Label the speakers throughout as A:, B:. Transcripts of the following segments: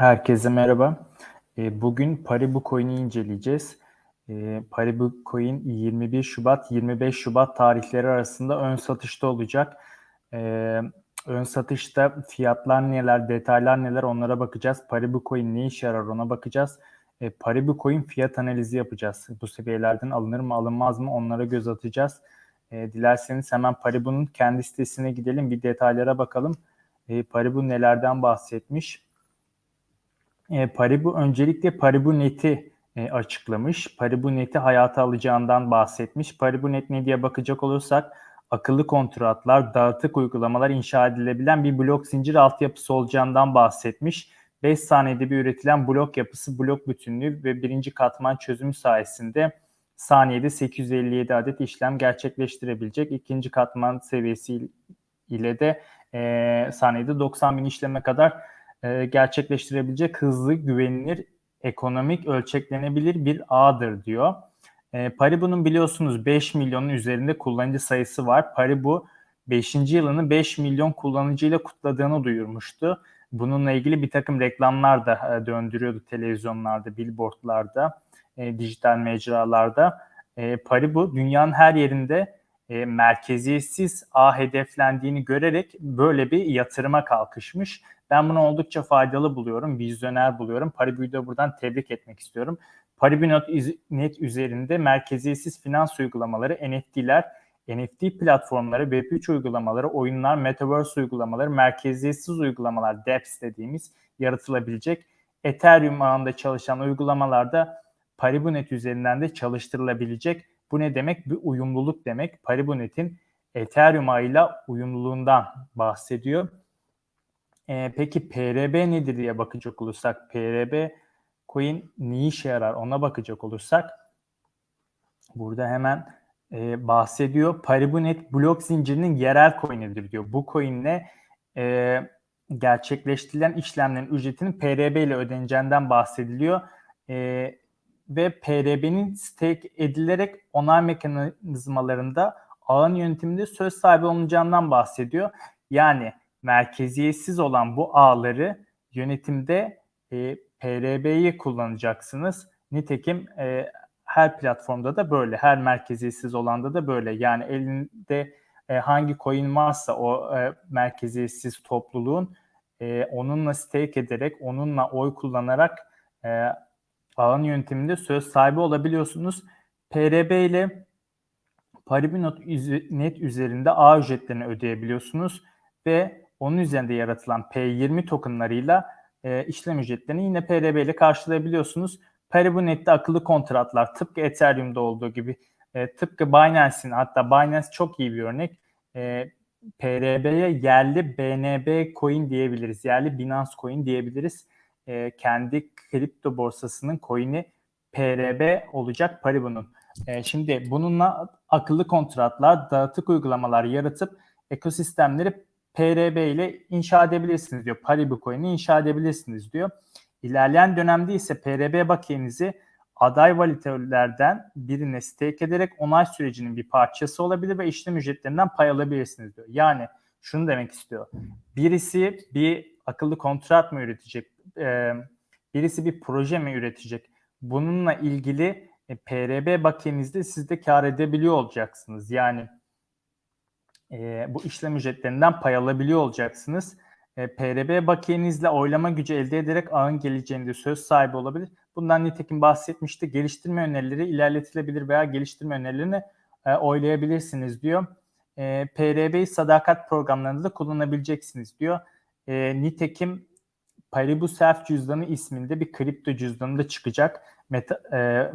A: Herkese merhaba. E, bugün Paribu Coin'i inceleyeceğiz. E, Paribu Coin 21 Şubat 25 Şubat tarihleri arasında ön satışta olacak. E, ön satışta fiyatlar neler, detaylar neler onlara bakacağız. Paribu Coin ne işe yarar ona bakacağız. Paribu Coin fiyat analizi yapacağız. Bu seviyelerden alınır mı alınmaz mı onlara göz atacağız. Dilerseniz hemen Paribu'nun kendi sitesine gidelim bir detaylara bakalım. Paribu nelerden bahsetmiş? E, Paribu öncelikle Paribu Net'i e, açıklamış. Paribu Net'i hayata alacağından bahsetmiş. Paribu Net ne diye bakacak olursak akıllı kontratlar, dağıtık uygulamalar inşa edilebilen bir blok zincir altyapısı olacağından bahsetmiş. 5 saniyede bir üretilen blok yapısı, blok bütünlüğü ve birinci katman çözümü sayesinde saniyede 857 adet işlem gerçekleştirebilecek. İkinci katman seviyesi ile de e, saniyede 90 bin işleme kadar e, gerçekleştirebilecek hızlı, güvenilir, ekonomik, ölçeklenebilir bir ağdır diyor. E, Paribu'nun biliyorsunuz 5 milyonun üzerinde kullanıcı sayısı var. Paribu 5. yılını 5 milyon kullanıcıyla kutladığını duyurmuştu. Bununla ilgili bir takım reklamlar da e, döndürüyordu televizyonlarda, billboardlarda, e, dijital mecralarda. E, Paribu dünyanın her yerinde e, merkeziyetsiz ağ hedeflendiğini görerek böyle bir yatırıma kalkışmış. Ben bunu oldukça faydalı buluyorum, vizyoner buluyorum. Paribu'yu da buradan tebrik etmek istiyorum. Paribu.net üzerinde merkeziyetsiz finans uygulamaları, NFT'ler, NFT platformları, Web3 uygulamaları, oyunlar, Metaverse uygulamaları, merkeziyetsiz uygulamalar, DEPS dediğimiz yaratılabilecek. Ethereum ağında çalışan uygulamalarda Paribu.net üzerinden de çalıştırılabilecek bu ne demek? Bir uyumluluk demek. Paribonet'in Ethereum ağıyla uyumluluğundan bahsediyor. Ee, peki PRB nedir diye bakacak olursak PRB coin ne işe yarar ona bakacak olursak burada hemen e, bahsediyor. Paribonet blok zincirinin yerel coin'idir diyor. Bu coin'le e, gerçekleştirilen işlemlerin ücretinin PRB ile ödeneceğinden bahsediliyor. E, ve PRB'nin stake edilerek onay mekanizmalarında ağın yönetiminde söz sahibi olunacağından bahsediyor. Yani merkeziyetsiz olan bu ağları yönetimde e, PRB'yi kullanacaksınız. Nitekim e, her platformda da böyle, her merkeziyetsiz olanda da böyle. Yani elinde e, hangi coin varsa o e, merkeziyetsiz topluluğun e, onunla stake ederek, onunla oy kullanarak e, ağın yönteminde söz sahibi olabiliyorsunuz. PRB ile Paribinot net üzerinde ağ ücretlerini ödeyebiliyorsunuz ve onun üzerinde yaratılan P20 tokenlarıyla e, işlem ücretlerini yine PRB ile karşılayabiliyorsunuz. Paribinet'te akıllı kontratlar tıpkı Ethereum'da olduğu gibi e, tıpkı Binance'in hatta Binance çok iyi bir örnek. E, PRB'ye yerli BNB coin diyebiliriz. Yerli Binance coin diyebiliriz e, kendi kripto borsasının coin'i PRB olacak Paribu'nun. E, şimdi bununla akıllı kontratlar, dağıtık uygulamalar yaratıp ekosistemleri PRB ile inşa edebilirsiniz diyor. Paribu coin'i inşa edebilirsiniz diyor. İlerleyen dönemde ise PRB bakiyenizi aday valitelerden birine stake ederek onay sürecinin bir parçası olabilir ve işlem ücretlerinden pay alabilirsiniz diyor. Yani şunu demek istiyor. Birisi bir akıllı kontrat mı üretecek? birisi bir proje mi üretecek? Bununla ilgili e, PRB bakiyenizde siz de kar edebiliyor olacaksınız. Yani e, bu işlem ücretlerinden pay alabiliyor olacaksınız. E, PRB bakiyenizle oylama gücü elde ederek ağın geleceğinde söz sahibi olabilir. Bundan nitekim bahsetmişti. Geliştirme önerileri ilerletilebilir veya geliştirme önerilerini e, oylayabilirsiniz diyor. E, PRB'yi sadakat programlarında da kullanabileceksiniz diyor. E, nitekim Paribu Self cüzdanı isminde bir kripto cüzdanı da çıkacak. Meta, e,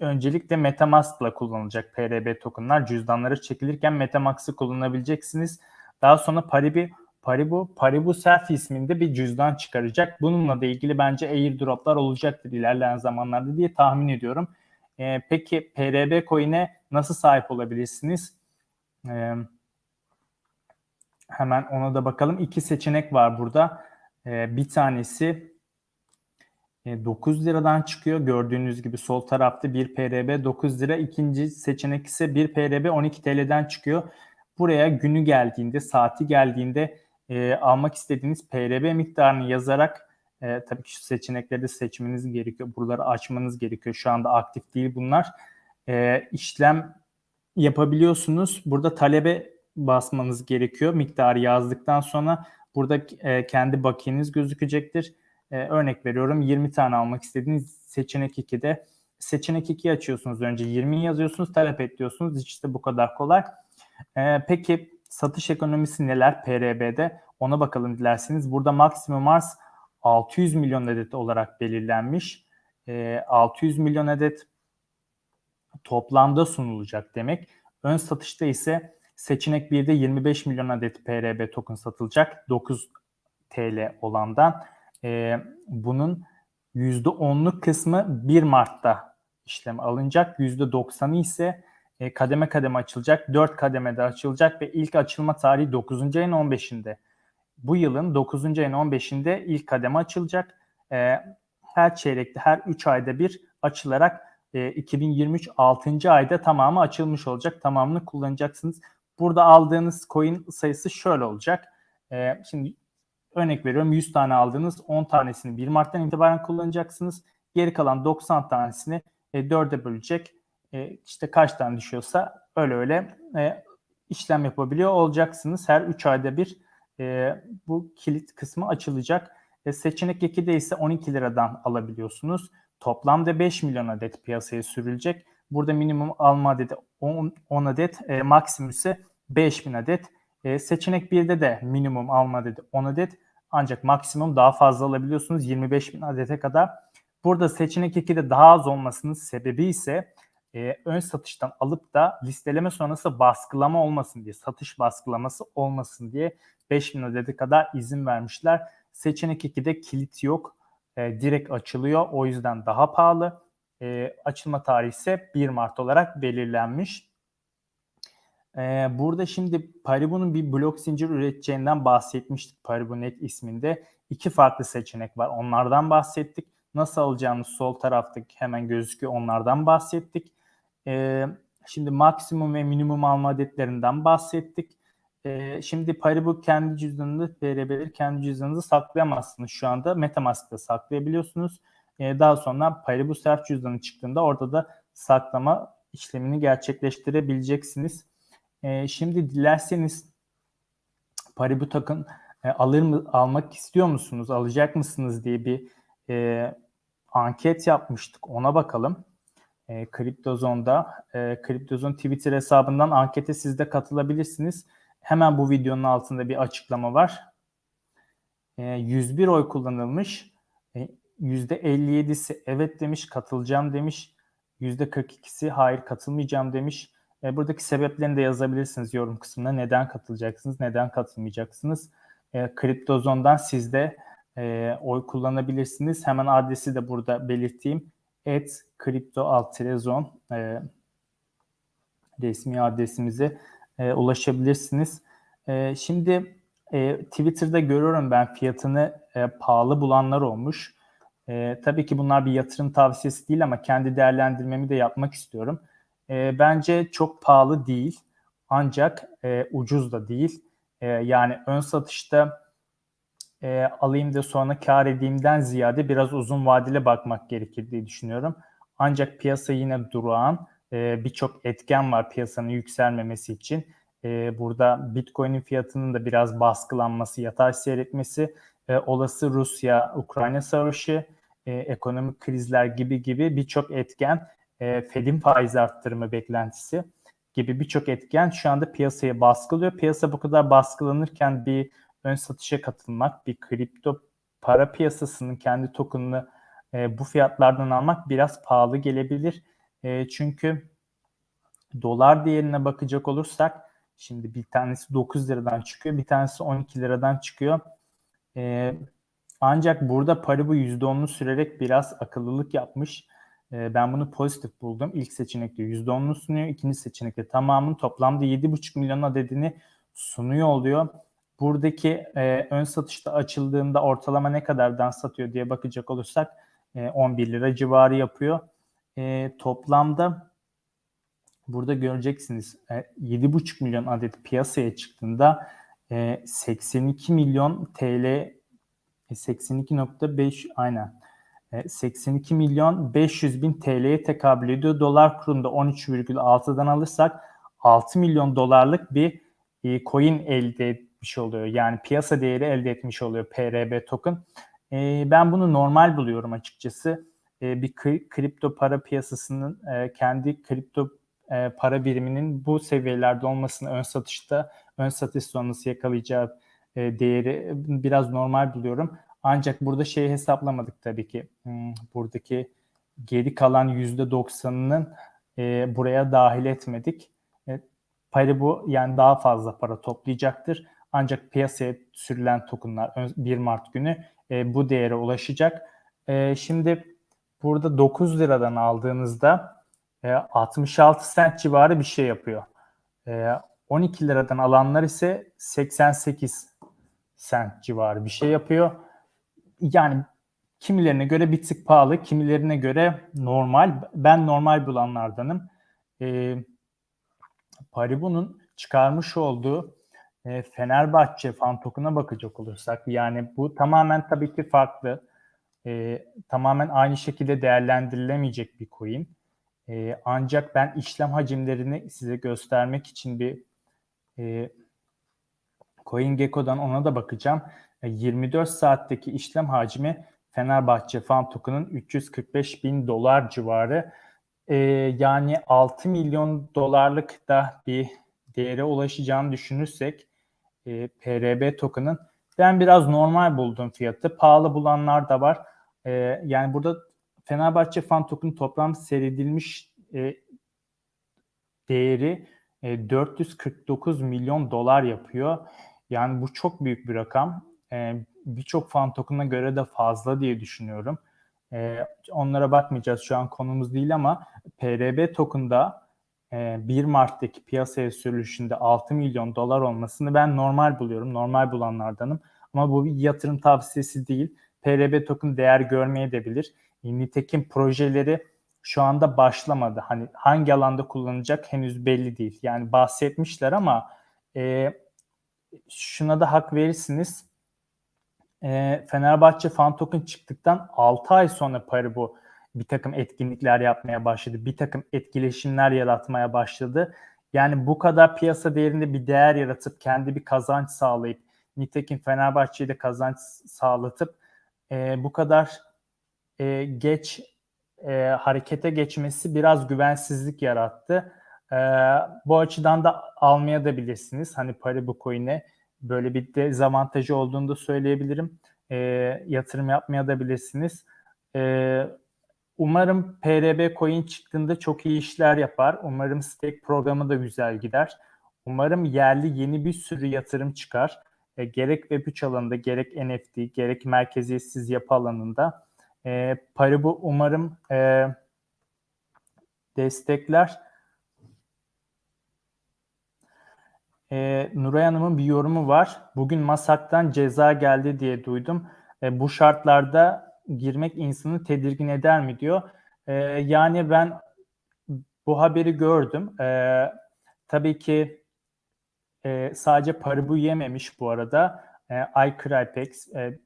A: öncelikle Metamask'la kullanılacak PRB tokenlar. Cüzdanları çekilirken Metamask'ı kullanabileceksiniz. Daha sonra Paribu Paribu, Paribu Self isminde bir cüzdan çıkaracak. Bununla da ilgili bence airdroplar olacaktır ilerleyen zamanlarda diye tahmin ediyorum. E, peki PRB coin'e nasıl sahip olabilirsiniz? E, hemen ona da bakalım. İki seçenek var burada. E, bir tanesi e, 9 liradan çıkıyor. Gördüğünüz gibi sol tarafta bir PRB 9 lira. İkinci seçenek ise bir PRB 12 TL'den çıkıyor. Buraya günü geldiğinde, saati geldiğinde e, almak istediğiniz PRB miktarını yazarak E, tabii ki şu seçenekleri de seçmeniz gerekiyor. Buraları açmanız gerekiyor. Şu anda aktif değil bunlar. E, işlem yapabiliyorsunuz. Burada talebe basmanız gerekiyor. Miktarı yazdıktan sonra burada e, kendi bakiyeniz gözükecektir. E, örnek veriyorum 20 tane almak istediğiniz seçenek 2'de seçenek 2'yi açıyorsunuz önce 20 yazıyorsunuz talep et diyorsunuz işte bu kadar kolay. E, peki satış ekonomisi neler PRB'de ona bakalım dilerseniz. Burada maksimum arz 600 milyon adet olarak belirlenmiş. E, 600 milyon adet toplamda sunulacak demek. Ön satışta ise seçenek 1'de 25 milyon adet PRB token satılacak 9 TL olandan. E, bunun %10'luk kısmı 1 Mart'ta işlem alınacak. %90'ı ise e, kademe kademe açılacak. 4 kademede açılacak ve ilk açılma tarihi 9. ayın 15'inde. Bu yılın 9. ayın 15'inde ilk kademe açılacak. E, her çeyrekte, her 3 ayda bir açılarak e, 2023 6. ayda tamamı açılmış olacak. Tamamını kullanacaksınız. Burada aldığınız coin sayısı şöyle olacak. E, şimdi örnek veriyorum 100 tane aldınız 10 tanesini 1 Mart'tan itibaren kullanacaksınız. Geri kalan 90 tanesini e, 4'e bölecek. E, işte kaç tane düşüyorsa öyle öyle e, işlem yapabiliyor olacaksınız. Her 3 ayda bir e, bu kilit kısmı açılacak. E, seçenek 2'de ise 12 liradan alabiliyorsunuz. Toplamda 5 milyon adet piyasaya sürülecek. Burada minimum alma adedi 10, 10 adet, e, maksimum ise 5000 adet. E, seçenek 1'de de minimum alma adedi 10 adet. Ancak maksimum daha fazla alabiliyorsunuz 25 bin adete kadar. Burada seçenek 2'de daha az olmasının sebebi ise e, ön satıştan alıp da listeleme sonrası baskılama olmasın diye, satış baskılaması olmasın diye 5000 adete kadar izin vermişler. Seçenek 2'de kilit yok. E, direkt açılıyor. O yüzden daha pahalı. E, açılma tarihi ise 1 Mart olarak belirlenmiş. E, burada şimdi Paribu'nun bir blok zincir üreteceğinden bahsetmiştik Paribu.net isminde. İki farklı seçenek var. Onlardan bahsettik. Nasıl alacağınız sol taraftaki hemen gözüküyor. Onlardan bahsettik. E, şimdi maksimum ve minimum alma adetlerinden bahsettik. E, şimdi Paribu kendi cüzdanını, PRB'leri kendi cüzdanınızı saklayamazsınız şu anda. Metamask'ta saklayabiliyorsunuz. E, daha sonra Paribu Self cüzdanı çıktığında orada da saklama işlemini gerçekleştirebileceksiniz. E, şimdi dilerseniz Paribu token e, alır mı almak istiyor musunuz, alacak mısınız diye bir e, anket yapmıştık. Ona bakalım. E, Kriptozon'da, e, Kriptozon Twitter hesabından ankete siz de katılabilirsiniz. Hemen bu videonun altında bir açıklama var. E, 101 oy kullanılmış. E, %57'si evet demiş, katılacağım demiş. %42'si hayır katılmayacağım demiş. E, buradaki sebeplerini de yazabilirsiniz yorum kısmına. Neden katılacaksınız, neden katılmayacaksınız? E, Kriptozon'dan siz de e, oy kullanabilirsiniz. Hemen adresi de burada belirteyim. Et kripto e, resmi adresimize e, ulaşabilirsiniz. E, şimdi e, Twitter'da görüyorum ben fiyatını e, pahalı bulanlar olmuş. E, tabii ki bunlar bir yatırım tavsiyesi değil ama kendi değerlendirmemi de yapmak istiyorum. E, bence çok pahalı değil ancak e, ucuz da değil. E, yani ön satışta e, alayım da sonra kar edeyimden ziyade biraz uzun vadeli bakmak gerekir diye düşünüyorum. Ancak piyasa yine durağan. E, Birçok etken var piyasanın yükselmemesi için. E, burada Bitcoin'in fiyatının da biraz baskılanması, yatay seyretmesi, e, olası Rusya-Ukrayna savaşı, e, ekonomik krizler gibi gibi birçok etken, e, Fed'in faiz arttırımı beklentisi gibi birçok etken şu anda piyasaya baskılıyor. Piyasa bu kadar baskılanırken bir ön satışa katılmak, bir kripto para piyasasının kendi tokenını e, bu fiyatlardan almak biraz pahalı gelebilir. E, çünkü dolar değerine bakacak olursak şimdi bir tanesi 9 liradan çıkıyor, bir tanesi 12 liradan çıkıyor. E, ancak burada Paribu %10'lu sürerek biraz akıllılık yapmış. E, ben bunu pozitif buldum. İlk seçenekte %10'lu sunuyor, ikinci seçenekte tamamın toplamda 7,5 milyon adedini sunuyor oluyor buradaki e, ön satışta açıldığında ortalama ne kadardan satıyor diye bakacak olursak e, 11 lira civarı yapıyor. E, toplamda burada göreceksiniz e, 7,5 milyon adet piyasaya çıktığında e, 82 milyon TL 82.5 aynen. E, 82 milyon 500 bin TL'ye tekabül ediyor. Dolar kurunda 13,6'dan alırsak 6 milyon dolarlık bir e, coin elde etmiş oluyor. Yani piyasa değeri elde etmiş oluyor PRB token. E, ben bunu normal buluyorum açıkçası. E, bir kri- kripto para piyasasının e, kendi kripto e, para biriminin bu seviyelerde olmasını ön satışta ön satış sonrası yakalayacağı e, değeri biraz normal buluyorum. Ancak burada şeyi hesaplamadık tabii ki. Hmm, buradaki geri kalan %90'ının e, buraya dahil etmedik. E, Paribu yani daha fazla para toplayacaktır. Ancak piyasaya sürülen tokenlar 1 Mart günü e, bu değere ulaşacak. E, şimdi burada 9 liradan aldığınızda e, 66 sent civarı bir şey yapıyor. E, 12 liradan alanlar ise 88 sent civarı bir şey yapıyor. Yani kimilerine göre bir tık pahalı, kimilerine göre normal. Ben normal bulanlardanım. E, Paribu'nun çıkarmış olduğu e, Fenerbahçe fan token'a bakacak olursak yani bu tamamen tabii ki farklı. E, tamamen aynı şekilde değerlendirilemeyecek bir coin. E, ancak ben işlem hacimlerini size göstermek için bir e, CoinGecko'dan ona da bakacağım. 24 saatteki işlem hacmi Fenerbahçe fan token'ın 345 bin dolar civarı. Ee, yani 6 milyon dolarlık da bir değere ulaşacağını düşünürsek e, PRB token'ın ben biraz normal buldum fiyatı. Pahalı bulanlar da var. E, yani burada Fenerbahçe fan token toplam seyredilmiş e, değeri e, 449 milyon dolar yapıyor. Yani bu çok büyük bir rakam. E, Birçok fan token'a göre de fazla diye düşünüyorum. E, onlara bakmayacağız şu an konumuz değil ama PRB token'da e, 1 Mart'taki piyasaya sürülüşünde 6 milyon dolar olmasını ben normal buluyorum. Normal bulanlardanım. Ama bu bir yatırım tavsiyesi değil. PRB token değer görmeye de bilir. Nitekim projeleri şu anda başlamadı. Hani hangi alanda kullanacak henüz belli değil. Yani bahsetmişler ama e, şuna da hak verirsiniz. E, Fenerbahçe fan token çıktıktan 6 ay sonra Paribu bir takım etkinlikler yapmaya başladı. Bir takım etkileşimler yaratmaya başladı. Yani bu kadar piyasa değerinde bir değer yaratıp kendi bir kazanç sağlayıp nitekim Fenerbahçe'ye de kazanç sağlatıp e, bu kadar e, geç e, harekete geçmesi biraz güvensizlik yarattı. E, bu açıdan da almaya da bilirsiniz. Hani Paribu coin'e böyle bir dezavantajı olduğunu da söyleyebilirim. E, yatırım yapmaya da bilirsiniz. E, umarım PRB coin çıktığında çok iyi işler yapar. Umarım stake programı da güzel gider. Umarım yerli yeni bir sürü yatırım çıkar. E, gerek Web3 alanında, gerek NFT, gerek merkeziyetsiz yapı alanında. E, Paribu umarım e, destekler. E, Nuray Hanım'ın bir yorumu var. Bugün Masak'tan ceza geldi diye duydum. E, bu şartlarda girmek insanı tedirgin eder mi diyor. E, yani ben bu haberi gördüm. E, tabii ki e, sadece Paribu yememiş bu arada. E, iCrypex, e,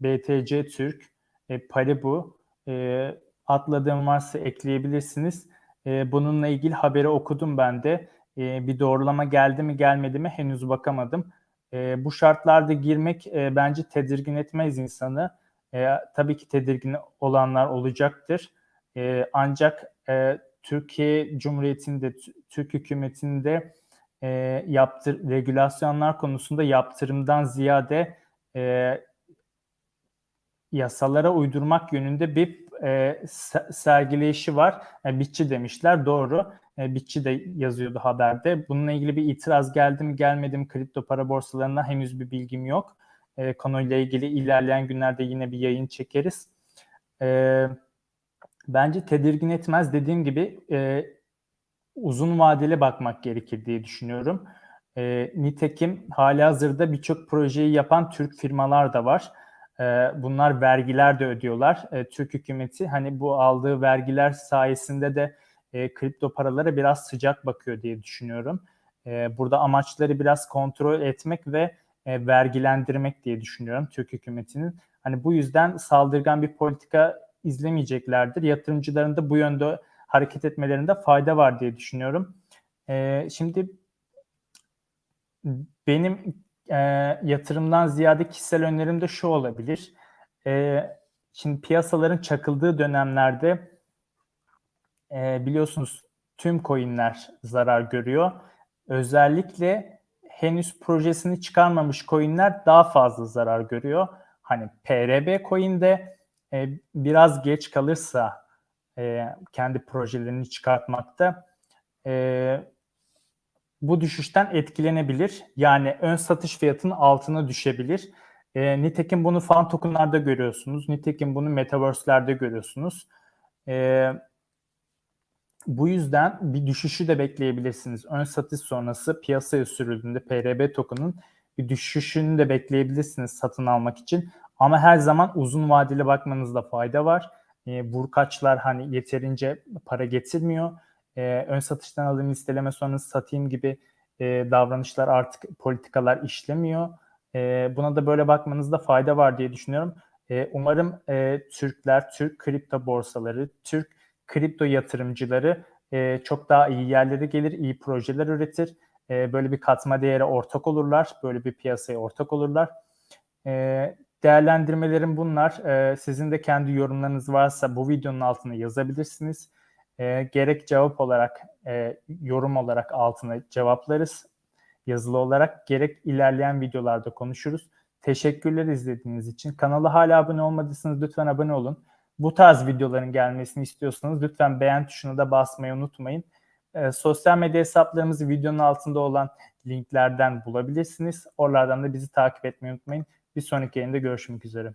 A: BTC Türk, e, Paribu e, atladığım varsa ekleyebilirsiniz. E, bununla ilgili haberi okudum ben de. E, bir doğrulama geldi mi gelmedi mi henüz bakamadım. E, bu şartlarda girmek e, bence tedirgin etmez insanı. E, tabii ki tedirgin olanlar olacaktır. E, ancak e, Türkiye Cumhuriyeti'nde, Türk hükümetinde e, yaptır, regülasyonlar konusunda yaptırımdan ziyade e, yasalara uydurmak yönünde bir e, sergileyişi var. E, bitçi demişler doğru. E, bitçi de yazıyordu haberde. Bununla ilgili bir itiraz geldi mi gelmedi mi kripto para borsalarına henüz bir bilgim yok. E, konuyla ilgili ilerleyen günlerde yine bir yayın çekeriz. E, bence tedirgin etmez. Dediğim gibi e, uzun vadeli bakmak gerekir diye düşünüyorum. E, nitekim hali hazırda birçok projeyi yapan Türk firmalar da var. E, bunlar vergiler de ödüyorlar. E, Türk hükümeti hani bu aldığı vergiler sayesinde de e, kripto paralara biraz sıcak bakıyor diye düşünüyorum. E, burada amaçları biraz kontrol etmek ve vergilendirmek diye düşünüyorum Türk hükümetinin. Hani bu yüzden saldırgan bir politika izlemeyeceklerdir. Yatırımcıların da bu yönde hareket etmelerinde fayda var diye düşünüyorum. Şimdi benim e, yatırımdan ziyade kişisel önerim de şu olabilir. E, şimdi piyasaların çakıldığı dönemlerde e, biliyorsunuz tüm coinler zarar görüyor. Özellikle henüz projesini çıkarmamış coinler daha fazla zarar görüyor. Hani PRB coin'de e, biraz geç kalırsa e, kendi projelerini çıkartmakta e, bu düşüşten etkilenebilir. Yani ön satış fiyatının altına düşebilir. E, nitekim bunu fan tokenlarda görüyorsunuz. Nitekim bunu metaverse'lerde görüyorsunuz. E, bu yüzden bir düşüşü de bekleyebilirsiniz. Ön satış sonrası piyasaya sürüldüğünde PRB token'ın bir düşüşünü de bekleyebilirsiniz satın almak için. Ama her zaman uzun vadeli bakmanızda fayda var. E, vurkaçlar hani yeterince para getirmiyor. E, ön satıştan alayım listeleme sonrası satayım gibi e, davranışlar artık politikalar işlemiyor. E, buna da böyle bakmanızda fayda var diye düşünüyorum. E, umarım e, Türkler, Türk kripto borsaları, Türk kripto yatırımcıları e, çok daha iyi yerlere gelir, iyi projeler üretir. E, böyle bir katma değere ortak olurlar, böyle bir piyasaya ortak olurlar. E, değerlendirmelerim bunlar. E, sizin de kendi yorumlarınız varsa bu videonun altına yazabilirsiniz. E, gerek cevap olarak, e, yorum olarak altına cevaplarız yazılı olarak, gerek ilerleyen videolarda konuşuruz. Teşekkürler izlediğiniz için. Kanala hala abone olmadıysanız lütfen abone olun. Bu tarz videoların gelmesini istiyorsanız lütfen beğen tuşuna da basmayı unutmayın. E, sosyal medya hesaplarımızı videonun altında olan linklerden bulabilirsiniz. Oralardan da bizi takip etmeyi unutmayın. Bir sonraki yayında görüşmek üzere.